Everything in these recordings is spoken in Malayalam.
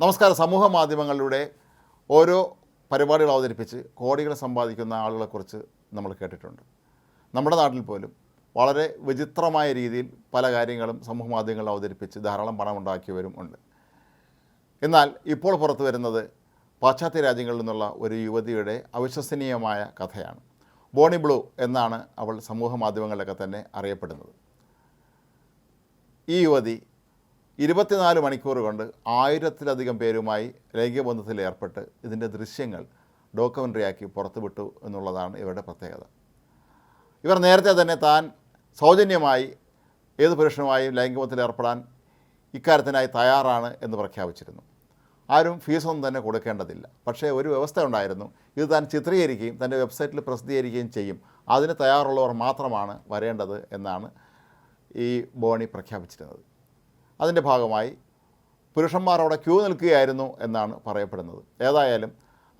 നമസ്കാരം. സമൂഹ മാധ്യമങ്ങളിലൂടെ ഓരോ പരിപാടികൾ അവതരിപ്പിച്ച് കോടികൾ സമ്പാദിക്കുന്ന ആളുകളെക്കുറിച്ച് നമ്മൾ കേട്ടിട്ടുണ്ട്. നമ്മുടെ നാട്ടിൽ പോലും വളരെ വിചിത്രമായ രീതിയിൽ പല കാര്യങ്ങളും സമൂഹ മാധ്യമങ്ങളിൽ അവതരിപ്പിച്ച് ധാരാളം പണം ഉണ്ടാക്കിയവരും ഉണ്ട്. എന്നാൽ ഇപ്പോൾ പുറത്തു വരുന്നത് പാശ്ചാത്യ രാജ്യങ്ങളിൽ നിന്നുള്ള ഒരു യുവതിയുടെ അവിശ്വസനീയമായ കഥയാണ്. ബോണി ബ്ലൂ എന്നാണ് അവൾ സമൂഹ മാധ്യമങ്ങളിലൊക്കെ തന്നെ അറിയപ്പെടുന്നത്. ഈ യുവതി ഇരുപത്തിനാല് മണിക്കൂർ കൊണ്ട് ആയിരത്തിലധികം പേരുമായി ലൈംഗിക ബന്ധത്തിൽ ഏർപ്പെട്ട് ഇതിന്റെ ദൃശ്യങ്ങൾ ഡോക്യുമെന്ററിയാക്കി പുറത്തുവിട്ടു എന്നുള്ളതാണ് ഇവരുടെ പ്രത്യേകത. ഇവർ നേരത്തെ തന്നെ താൻ സൗജന്യമായി ഏത് പുരുഷനുമായും ലൈംഗികബന്ധത്തിൽ ഏർപ്പെടാൻ ഇക്കാര്യത്തിനായി തയ്യാറാണ് എന്ന് പ്രഖ്യാപിച്ചിരുന്നു. ആരും ഫീസൊന്നും തന്നെ കൊടുക്കേണ്ടതില്ല. പക്ഷേ ഒരു വ്യവസ്ഥ ഉണ്ടായിരുന്നു. ഇത് താൻ ചിത്രീകരിക്കുകയും തന്റെ വെബ്സൈറ്റിൽ പ്രസിദ്ധീകരിക്കുകയും ചെയ്യും. അതിന് തയ്യാറുള്ളവർ മാത്രമാണ് വരേണ്ടത് എന്നാണ് ഈ ബോണി പ്രഖ്യാപിച്ചിരുന്നത്. അതിന്റെ ഭാഗമായി പുരുഷന്മാർ അവിടെ ക്യൂ നിൽക്കുകയായിരുന്നു എന്നാണ് പറയപ്പെടുന്നത്. ഏതായാലും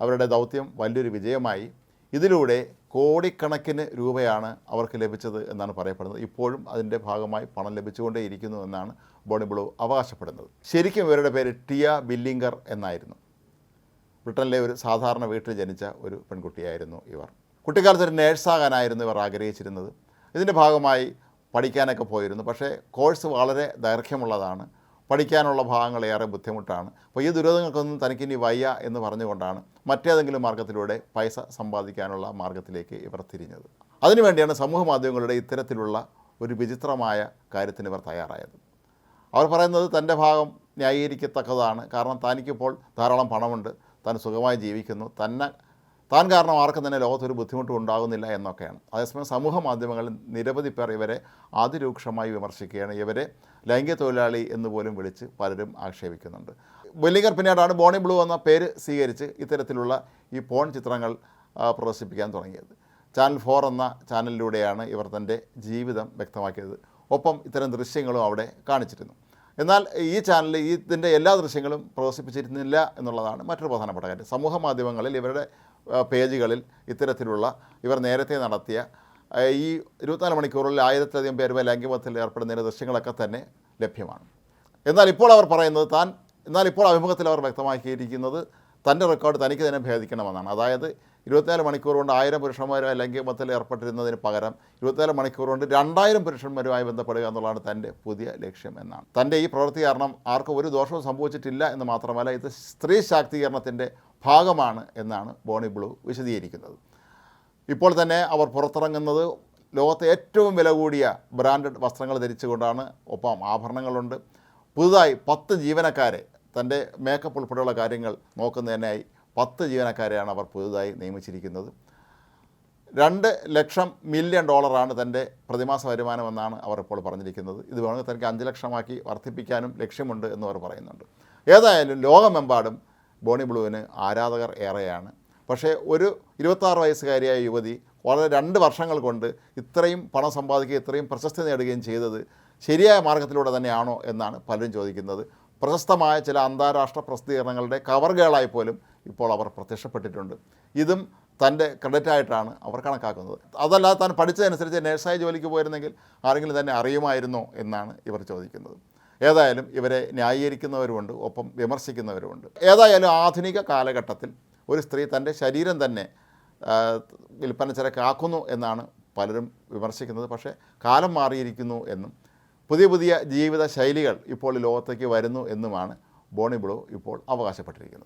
അവരുടെ ദൗത്യം വലിയൊരു വിജയമായി. ഇതിലൂടെ കോടിക്കണക്കിന് രൂപയാണ് അവർക്ക് ലഭിച്ചത് എന്നാണ് പറയപ്പെടുന്നത്. ഇപ്പോഴും അതിന്റെ ഭാഗമായി പണം ലഭിച്ചുകൊണ്ടേയിരിക്കുന്നു എന്നാണ് ബോണിബ്ലു അവകാശപ്പെടുന്നത്. ശരിക്കും ഇവരുടെ പേര് ടിയ ബില്ലിംഗർ എന്നായിരുന്നു. ബ്രിട്ടനിലെ ഒരു സാധാരണ വീട്ടിൽ ജനിച്ച ഒരു പെൺകുട്ടിയായിരുന്നു ഇവർ. കുട്ടിക്കാലത്ത് ഒരു നേഴ്സാകാനായിരുന്നു ഇവർ ആഗ്രഹിച്ചിരുന്നത്. ഇതിന്റെ ഭാഗമായി പഠിക്കാനൊക്കെ പോയിരുന്നു. പക്ഷേ കോഴ്സ് വളരെ ദൈർഘ്യമുള്ളതാണ്. പഠിക്കാനുള്ള ഭാഗങ്ങൾ ഏറെ ബുദ്ധിമുട്ടാണ്. അപ്പോൾ ഈ ദുരിതങ്ങൾക്കൊന്നും തനിക്കിനി വയ്യ എന്ന് പറഞ്ഞുകൊണ്ടാണ് മറ്റേതെങ്കിലും മാർഗത്തിലൂടെ പൈസ സമ്പാദിക്കാനുള്ള മാർഗത്തിലേക്ക് ഇവർ തിരിഞ്ഞത്. അതിനുവേണ്ടിയാണ് സമൂഹ മാധ്യമങ്ങളുടെ ഇത്തരത്തിലുള്ള ഒരു വിചിത്രമായ കാര്യത്തിന് ഇവർ തയ്യാറായത്. അവർ പറയുന്നത് തന്റെ ഭാഗം ന്യായീകരിക്കത്തക്കതാണ്. കാരണം തനിക്കിപ്പോൾ ധാരാളം പണമുണ്ട്. താൻ സുഖമായി ജീവിക്കുന്നു. തന്നെ താൻ കാരണം ആർക്കും തന്നെ ലോകത്തൊരു ബുദ്ധിമുട്ടും ഉണ്ടാകുന്നില്ല എന്നൊക്കെയാണ്. അതേസമയം സമൂഹ മാധ്യമങ്ങളിൽ നിരവധി പേർ ഇവരെ അതിരൂക്ഷമായി വിമർശിക്കുകയാണ്. ഇവരെ ലൈംഗിക തൊഴിലാളി എന്ന് പോലും വിളിച്ച് പലരും ആക്ഷേപിക്കുന്നുണ്ട്. ബെല്ലിംഗർ പിന്നീടാണ് ബോണി ബ്ലൂ എന്ന പേര് സ്വീകരിച്ച് ഇത്തരത്തിലുള്ള ഈ പോൺ ചിത്രങ്ങൾ പ്രദർശിപ്പിക്കാൻ തുടങ്ങിയത്. ചാനൽ ഫോർ എന്ന ചാനലിലൂടെയാണ് ഇവർ തന്റെ ജീവിതം വ്യക്തമാക്കിയത്. ഒപ്പം ഇത്തരം ദൃശ്യങ്ങളും അവിടെ കാണിച്ചിരുന്നു. എന്നാൽ ഈ ചാനൽ ഇതിന്റെ എല്ലാ ദൃശ്യങ്ങളും പ്രദർശിപ്പിച്ചിരുന്നില്ല എന്നുള്ളതാണ് മറ്റൊരു പ്രധാനപ്പെട്ട കാര്യം. സമൂഹ മാധ്യമങ്ങളിൽ ഇവരുടെ പേജുകളിൽ ഇത്തരത്തിലുള്ള ഇവർ നേരത്തെ നടത്തിയ ഈ ഇരുപത്തിനാല് മണിക്കൂറിൽ ആയിരത്തിലധികം പേരുമായി ലൈംഗികത്തിൽ ഏർപ്പെടുന്നതിന്റെ ദൃശ്യങ്ങളൊക്കെ തന്നെ ലഭ്യമാണ്. എന്നാൽ ഇപ്പോൾ അവർ പറയുന്നത് താൻ എന്നാൽ ഇപ്പോൾ അഭിമുഖത്തിൽ അവർ വ്യക്തമാക്കിയിരിക്കുന്നത് തന്റെ റെക്കോർഡ് തനിക്ക് തന്നെ ഭേദിക്കണമെന്നാണ്. അതായത് ഇരുപത്തിനാല് മണിക്കൂർ കൊണ്ട് ആയിരം പുരുഷന്മാരുമായി ലൈംഗികബന്ധത്തിൽ ഏർപ്പെട്ടിരുന്നതിന് പകരം ഇരുപത്തിനാല് മണിക്കൂർ കൊണ്ട് രണ്ടായിരം പുരുഷന്മാരുമായി ബന്ധപ്പെടുക എന്നുള്ളതാണ് തന്റെ പുതിയ ലക്ഷ്യം എന്നാണ്. തന്റെ ഈ പ്രവൃത്തി കാരണം ആർക്കും ഒരു ദോഷവും സംഭവിച്ചിട്ടില്ല എന്ന് മാത്രമല്ല ഇത് സ്ത്രീ ശാക്തീകരണത്തിന്റെ ഭാഗമാണ് എന്നാണ് ബോണി ബ്ലൂ വിശദീകരിക്കുന്നത്. ഇപ്പോൾ തന്നെ അവർ പുറത്തിറങ്ങുന്നത് ലോകത്തെ ഏറ്റവും വില കൂടിയ ബ്രാൻഡഡ് വസ്ത്രങ്ങൾ ധരിച്ചുകൊണ്ടാണ്. ഒപ്പം ആഭരണങ്ങളുണ്ട്. പുതുതായി പത്ത് ജീവനക്കാരെ തന്റെ മേക്കപ്പ് ഉൾപ്പെടെയുള്ള കാര്യങ്ങൾ നോക്കുന്നതിനായി പത്ത് ജീവനക്കാരെയാണ് അവർ പുതുതായി നിയമിച്ചിരിക്കുന്നത്. രണ്ട് ലക്ഷം മില്യൺ ഡോളറാണ് തന്റെ പ്രതിമാസ വരുമാനമെന്നാണ് അവർ ഇപ്പോൾ പറഞ്ഞിരിക്കുന്നത്. ഇത് വേണമെങ്കിൽ തനിക്ക് അഞ്ച് ലക്ഷമാക്കി വർദ്ധിപ്പിക്കാനും ലക്ഷ്യമുണ്ട് എന്ന് അവർ പറയുന്നുണ്ട്. ഏതായാലും ലോകമെമ്പാടും ബോണി ബ്ലൂവിന് ആരാധകർ ഏറെയാണ്. പക്ഷേ ഒരു ഇരുപത്താറ് വയസ്സുകാരിയായ യുവതി വളരെ രണ്ട് വർഷങ്ങൾ കൊണ്ട് ഇത്രയും പണം സമ്പാദിക്കുകയും ഇത്രയും പ്രശസ്തി നേടുകയും ചെയ്തത് ശരിയായ മാർഗത്തിലൂടെ തന്നെയാണോ എന്നാണ് പലരും ചോദിക്കുന്നത്. പ്രശസ്തമായ ചില അന്താരാഷ്ട്ര പ്രസിദ്ധീകരണങ്ങളുടെ കവർ പോലും ഇപ്പോൾ അവർ പ്രത്യക്ഷപ്പെട്ടിട്ടുണ്ട്. ഇതും തന്റെ ക്രെഡിറ്റായിട്ടാണ് അവർ കണക്കാക്കുന്നത്. അതല്ലാതെ താൻ പഠിച്ചതനുസരിച്ച് നേഴ്സായി ജോലിക്ക് പോയിരുന്നെങ്കിൽ ആരെങ്കിലും തന്നെ അറിയുമായിരുന്നോ എന്നാണ് ഇവർ ചോദിക്കുന്നത്. ഏതായാലും ഇവരെ ന്യായീകരിക്കുന്നവരുമുണ്ട് ഒപ്പം വിമർശിക്കുന്നവരുമുണ്ട്. ഏതായാലും ആധുനിക കാലഘട്ടത്തിൽ ഒരു സ്ത്രീ തന്റെ ശരീരം തന്നെ വിൽപ്പന ചരക്കാക്കുന്നു എന്നാണ് പലരും വിമർശിക്കുന്നത്. പക്ഷേ കാലം മാറിയിരിക്കുന്നു എന്നും പുതിയ പുതിയ ജീവിത ശൈലികൾ ഇപ്പോൾ ലോകത്തേക്ക് വരുന്നു എന്നുമാണ് ബോണി ഇപ്പോൾ അവകാശപ്പെട്ടിരിക്കുന്നത്.